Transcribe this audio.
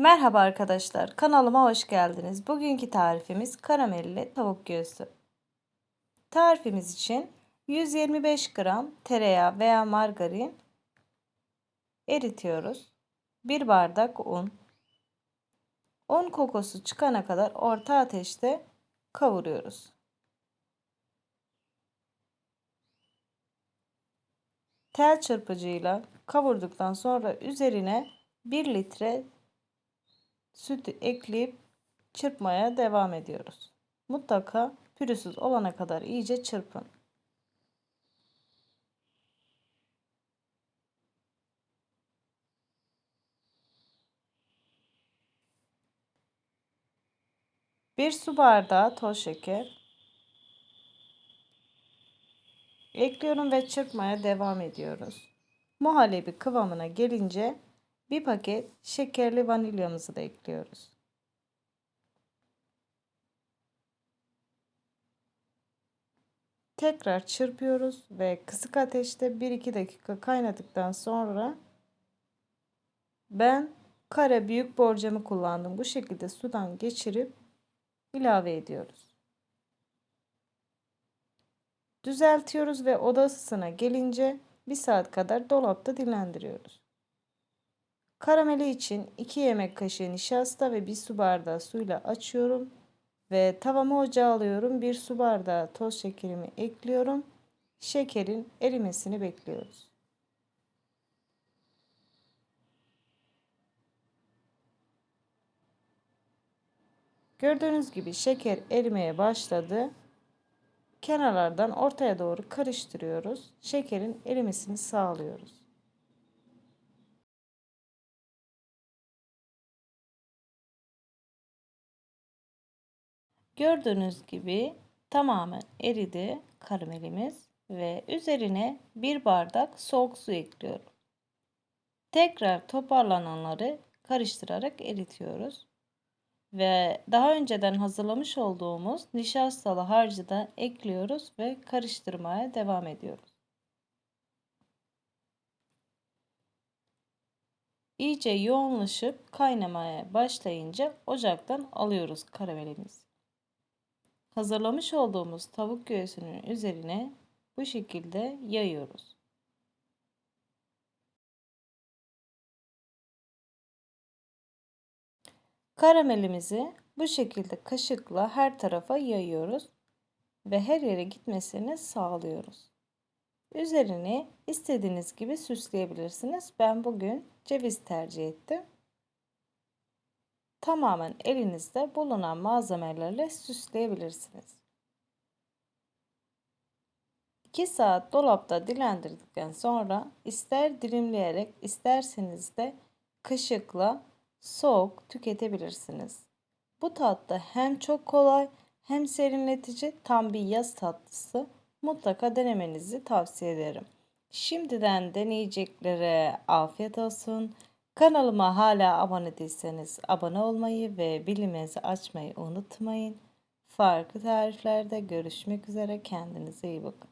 Merhaba arkadaşlar, kanalıma hoş geldiniz. Bugünkü tarifimiz karamelli tavuk göğsü. Tarifimiz için 125 gram tereyağı veya margarin eritiyoruz. 1 bardak un. Un kokusu çıkana kadar orta ateşte kavuruyoruz. Tel çırpıcıyla kavurduktan sonra üzerine 1 litre sütü ekleyip çırpmaya devam ediyoruz. Mutlaka pürüzsüz olana kadar iyice çırpın. Bir su bardağı toz şeker ekliyorum ve çırpmaya devam ediyoruz. Muhallebi kıvamına gelince bir paket şekerli vanilyamızı da ekliyoruz. Tekrar çırpıyoruz ve kısık ateşte 1-2 dakika kaynadıktan sonra ben kare büyük borcamı kullandım. Bu şekilde sudan geçirip ilave ediyoruz. Düzeltiyoruz ve oda ısısına gelince 1 saat kadar dolapta dinlendiriyoruz. Karameli için 2 yemek kaşığı nişasta ve 1 su bardağı suyla açıyorum. Ve tavamı ocağa alıyorum. 1 su bardağı toz şekerimi ekliyorum. Şekerin erimesini bekliyoruz. Gördüğünüz gibi şeker erimeye başladı. Kenarlardan ortaya doğru karıştırıyoruz. Şekerin erimesini sağlıyoruz. Gördüğünüz gibi tamamen eridi karamelimiz ve üzerine bir bardak soğuk su ekliyorum. Tekrar toparlananları karıştırarak eritiyoruz. Ve daha önceden hazırlamış olduğumuz nişastalı harcı da ekliyoruz ve karıştırmaya devam ediyoruz. İyice yoğunlaşıp kaynamaya başlayınca ocaktan alıyoruz karamelimizi. Hazırlamış olduğumuz tavuk göğsünün üzerine bu şekilde yayıyoruz. Karamelimizi bu şekilde kaşıkla her tarafa yayıyoruz ve her yere gitmesini sağlıyoruz. Üzerini istediğiniz gibi süsleyebilirsiniz. Ben bugün ceviz tercih ettim tamamen elinizde bulunan malzemelerle süsleyebilirsiniz. 2 saat dolapta dilendirdikten sonra ister dilimleyerek isterseniz de kaşıkla soğuk tüketebilirsiniz. Bu tatlı hem çok kolay hem serinletici tam bir yaz tatlısı. Mutlaka denemenizi tavsiye ederim. Şimdiden deneyeceklere afiyet olsun. Kanalıma hala abone değilseniz abone olmayı ve bilimizi açmayı unutmayın. Farklı tariflerde görüşmek üzere. Kendinize iyi bakın.